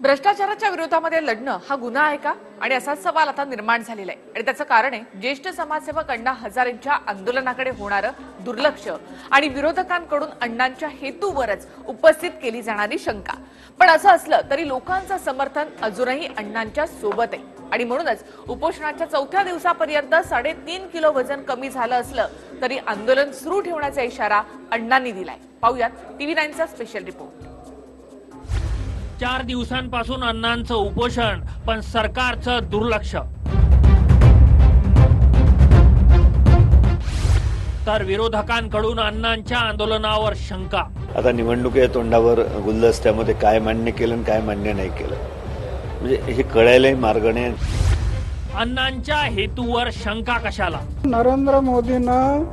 भ्रष्टाचाराच्या विरोधामध्ये लढणं हा गुन्हा आहे का? आणि असा सवाल आता निर्माण झालेला आहे. आणि त्याचं कारण आहे ज्येष्ठ समाजसेवक अण्णा हजारेंच्या आंदोलनाकडे होणारं दुर्लक्ष आणि विरोधकांकडून अण्णांच्या हेतूवरच उपस्थित केली जाणारी शंका. पण असं असलं तरी लोकांचं समर्थन अजूनही अण्णांच्या सोबत आहे. आणि म्हणूनच उपोषणाच्या चौथ्या दिवसापर्यंत साडेतीन किलो वजन कमी झालं असलं तरी आंदोलन सुरू ठेवण्याचा इशारा अण्णांनी दिलाय. पाहुयात टीव्ही नाईनचा स्पेशल रिपोर्ट चार दिवसांपासून अण्णांचं उपोषण पण सरकारचं दुर्लक्ष. तर विरोधकांकडून अण्णांच्या आंदोलनावर शंका. आता निवडणुकीच्या तोंडावर गुलदस्त्यामध्ये काय मान्य केलं आणि काय मान्य नाही केलं. म्हणजे हे कळायलाही मार्ग नाही. अण्णांच्या हेतूवर शंका कशाला? नरेंद्र मोदीनं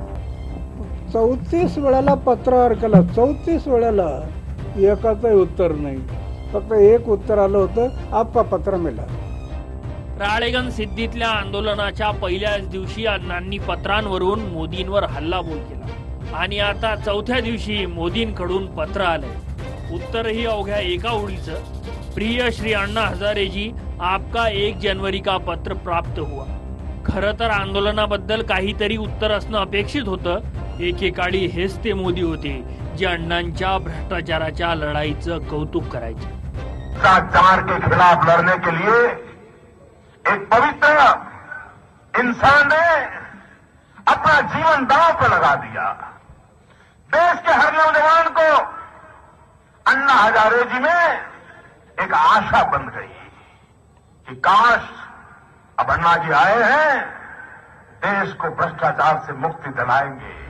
चौतीस वेळेला पत्र केलं चौतीस वेळेला एकाचंही उत्तर नाही. फक्त एक उत्तर आलं होतं आपका पत्र मिळालं. राळेगण सिद्धीतल्या आंदोलनाच्या पहिल्याच दिवशी अण्णांनी पत्रांवरून मोदींवर हल्लाबोल केला. आणि आता चौथ्या दिवशी मोदींकडून पत्र आलंय. उत्तरही अवघ्या एका ओळीचं. प्रिय श्री अण्णा हजारे जी आपका एक जनवरी का पत्र प्राप्त हुआ. खरं तर आंदोलनाबद्दल काहीतरी उत्तर असणं अपेक्षित होतं. एकेकाळी हेच ते मोदी होते जे अण्णांच्या भ्रष्टाचाराच्या लढाईचं कौतुक करायचे. भ्रष्टाचार के खिलाफ लड़ने के लिए एक पवित्र इंसान ने अपना जीवन दांव पर लगा दिया। देश के हर नौजवान को अन्ना हजारे जी में एक आशा बन गई कि काश अब अन्ना जी आए हैं, देश को भ्रष्टाचार से मुक्ति दिलाएँगे।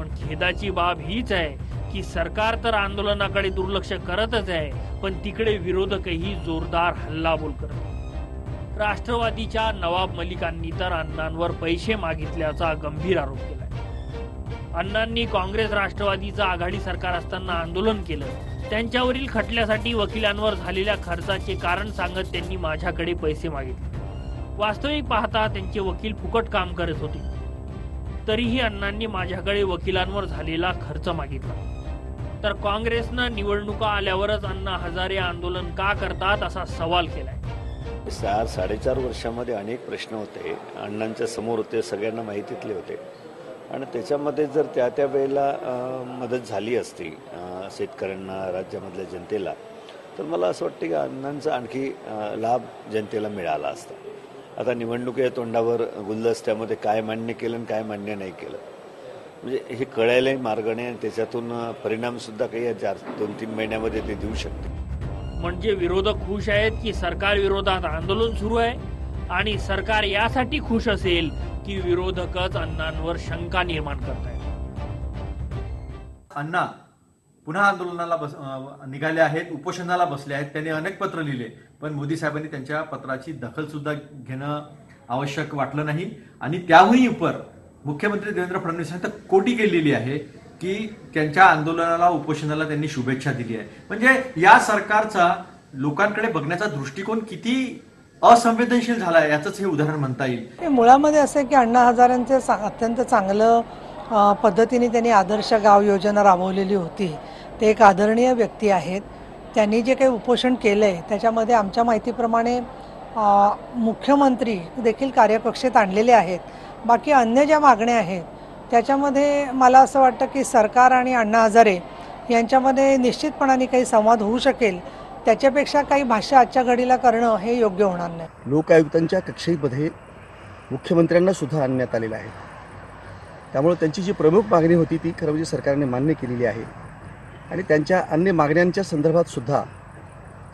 खेदाची बाब हीच आहे की सरकार तर आंदोलनाकडे दुर्लक्ष करतच आहे. पण तिकडे विरोधकही जोरदार हल्लाबोल करत राष्ट्रवादीच्या नवाब मलिकांनी तर अण्णांवर पैसे मागितल्याचा गंभीर आरोप केलाय. अण्णांनी काँग्रेस राष्ट्रवादीचं आघाडी सरकार असताना आंदोलन केलं. त्यांच्यावरील खटल्यासाठी वकिलांवर झालेल्या खर्चाचे कारण सांगत त्यांनी माझ्याकडे पैसे मागितले. वास्तविक पाहता त्यांचे वकील फुकट काम करत होते. तरीही अण्णांनी माझ्याकडे वकिलांवर झालेला खर्च मागितला. तर काँग्रेसनं निवडणुका आल्यावरच अण्णा हजारे आंदोलन का करतात असा सवाल केलाय. चार साडेचार वर्षामध्ये अनेक प्रश्न होते. अण्णांच्या समोर होते सगळ्यांना माहितीतले होते. आणि त्याच्यामध्ये जर त्या त्या वेळेला मदत झाली असती शेतकऱ्यांना राज्यामधल्या जनतेला तर मला असं वाटतं की अण्णांचा आणखी लाभ जनतेला मिळाला असता. आता निवडणुकीच्या तोंडावर गुलदस्त्यामध्ये काय मान्य केलं आणि काय मान्य नाही केलं. म्हणजे हे कळायलाही मार्ग नाही आणि त्याच्यातून अं, परिणामसुद्धा काही या चार दोन तीन महिन्यामध्ये ते देऊ शकते म्हणजे विरोधक खुश आहेत की सरकार विरोधात आंदोलन सुरू आहे? आणि सरकार यासाठी खुश असेल की विरोधकच अण्णांवर शंका निर्माण करतायत? अण्णा पुन्हा आंदोलनाला बस निघाले आहेत उपोषणाला बसले आहेत. त्यांनी अनेक पत्र लिहिले पण मोदी साहेबांनी त्यांच्या पत्राची दखल सुद्धा घेणं आवश्यक वाटलं नाही. आणि त्याहूनही उपर मुख्यमंत्री देवेंद्र फडणवीसांनी तर कोटी केलेली आहे की त्यांच्या आंदोलनाला उपोषणाला त्यांनी शुभेच्छा दिली आहे. म्हणजे या सरकारचा लोकांकडे बघण्याचा दृष्टिकोन किती असंवेदनशील झाला आहे याचंच हे उदाहरण म्हणता येईल. हे मुळामध्ये असं आहे की अण्णा हजारांचे अत्यंत चांगलं पद्धतीने त्यांनी आदर्श गाव योजना राबवलेली होती. ते एक आदरणीय व्यक्ती आहेत. त्यांनी जे काही उपोषण केलं आहे त्याच्यामध्ये आमच्या माहितीप्रमाणे मुख्यमंत्री देखील कार्यकक्षेत आणलेले आहेत. बाकी अन्य ज्या मागण्या आहेत त्याच्यामध्ये मला असं वाटतं की सरकार आणि अण्णा हजारे यांच्यामध्ये निश्चितपणाने काही संवाद होऊ शकेल. त्याच्यापेक्षा काही भाषा आजच्या घडीला करणं हे योग्य होणार नाही. लोकायुक्तांच्या कक्षेमध्ये मुख्यमंत्र्यांना सुद्धा आणण्यात आलेलं आहे. त्यामुळे त्यांची जी प्रमुख मागणी होती ती खरं म्हणजे सरकारने मान्य केलेली आहे. आणि त्यांच्या अन्य मागण्यांच्या संदर्भात सुद्धा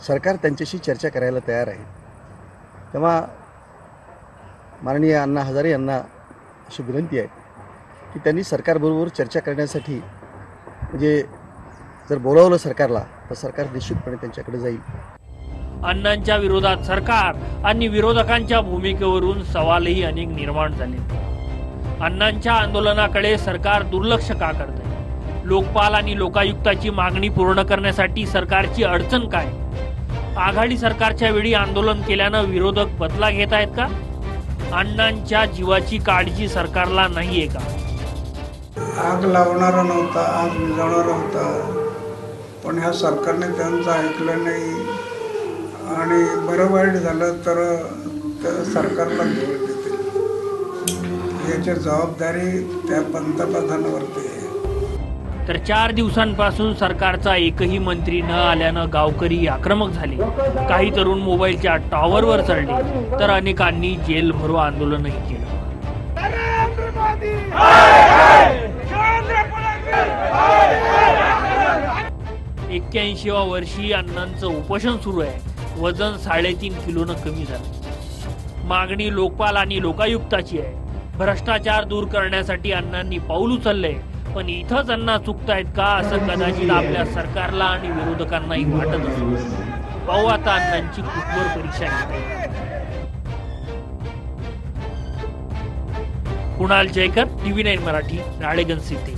सरकार त्यांच्याशी चर्चा करायला तयार आहे. तेव्हा माननीय अण्णा हजारे यांना अशी विनंती आहे की त्यांनी सरकारबरोबर चर्चा करण्यासाठी म्हणजे जर बोलावलं सरकारला तर सरकार निश्चितपणे त्यांच्याकडे जाईल. अण्णांच्या विरोधात सरकार आणि विरोधकांच्या भूमिकेवरून सवालही अनेक निर्माण झाले. अण्णांच्या आंदोलनाकडे सरकार दुर्लक्ष का करते लोकपाल आणि लोकायुक्ताची मागणी पूर्ण करण्यासाठी सरकारची अडचण काय? आघाडी सरकारच्या वेळी आंदोलन केल्यानं विरोधक बदला घेत आहेत का? अण्णांच्या जीवाची काळजी सरकारला नाहीये का? आग लावणारा नव्हता आग विझवणारा होता. पण ह्या सरकारने त्यांचं ऐकलं नाही. आणि बरं वाईट झालं तर सरकारला घेऊन देते याची जबाबदारी त्या पंतप्रधानावरती आहे. तर चार दिवसांपासून सरकारचा एकही मंत्री न आल्यानं गावकरी आक्रमक झाले. काही तरुण मोबाईलच्या टॉवरवर चढले तर अनेकांनी जेल भरो आंदोलनही केलं. एक्क्याऐंशीवा वर्षी अण्णांचं उपोषण सुरू आहे. वजन साडेतीन किलोनं कमी झालं. मागणी लोकपाल आणि लोकायुक्ताची आहे. भ्रष्टाचार दूर करण्यासाठी अण्णांनी पाऊल उचललंय. पण इथंच अण्णा चुकतायत का असं कदाचित आपल्या सरकारला आणि विरोधकांनाही वाटत असेल. पाहू आता अण्णांची कुठवर परीक्षा घेते कुणाल जयकर टीव्ही नाईन मराठी राळेगण सिद्धी